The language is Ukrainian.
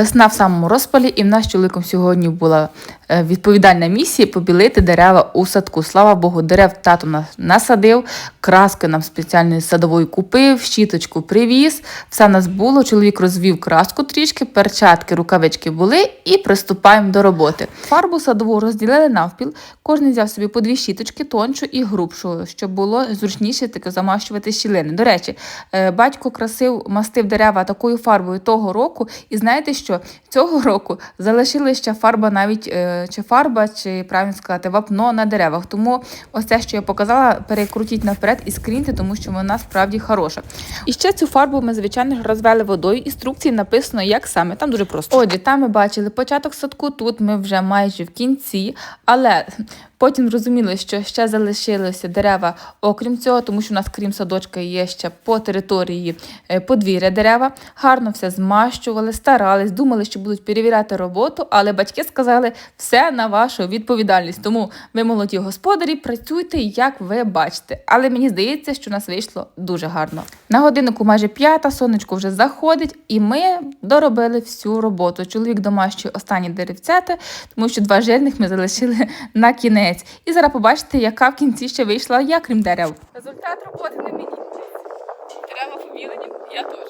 Весна в самому розпалі, і в нас чоловіком сьогодні була відповідальна місія побілити дерева у садку. Слава Богу, дерев тато нас насадив, краски нам спеціальної садової купив, щіточку привіз. Все нас було. Чоловік розвів краску трішки, перчатки, рукавички були, і приступаємо до роботи. Фарбу садову розділили навпіл. Кожен взяв собі по дві щіточки, тоншу і грубшу, щоб було зручніше таке замащувати щілини. До речі, е, батько красив, мастив дерева такою фарбою того року, і знаєте що? Цього року залишилася ще фарба, навіть е, чи фарба, чи правильно сказати, вапно на деревах. Тому ось це, що я показала, перекрутіть наперед і скріньте, тому що вона справді хороша. І ще цю фарбу ми, звичайно, розвели водою. Інструкції написано, як саме. Там дуже просто. Отже, там ми бачили початок садку, тут ми вже майже в кінці, але. Потім зрозуміли, що ще залишилися дерева, окрім цього, тому що у нас, крім садочка, є ще по території е, подвір'я дерева. Гарно все змащували, старались, думали, що будуть перевіряти роботу, але батьки сказали, все на вашу відповідальність. Тому ви молоді господарі, працюйте, як ви бачите. Але мені здається, що у нас вийшло дуже гарно. На годиннику майже п'ята, сонечко вже заходить, і ми доробили всю роботу. Чоловік домашній останні деревцята, тому що два жирних ми залишили на кінець кінець. І зараз побачите, яка в кінці ще вийшла я, крім дерев. Результат роботи не мені. Дерева помілені, я теж.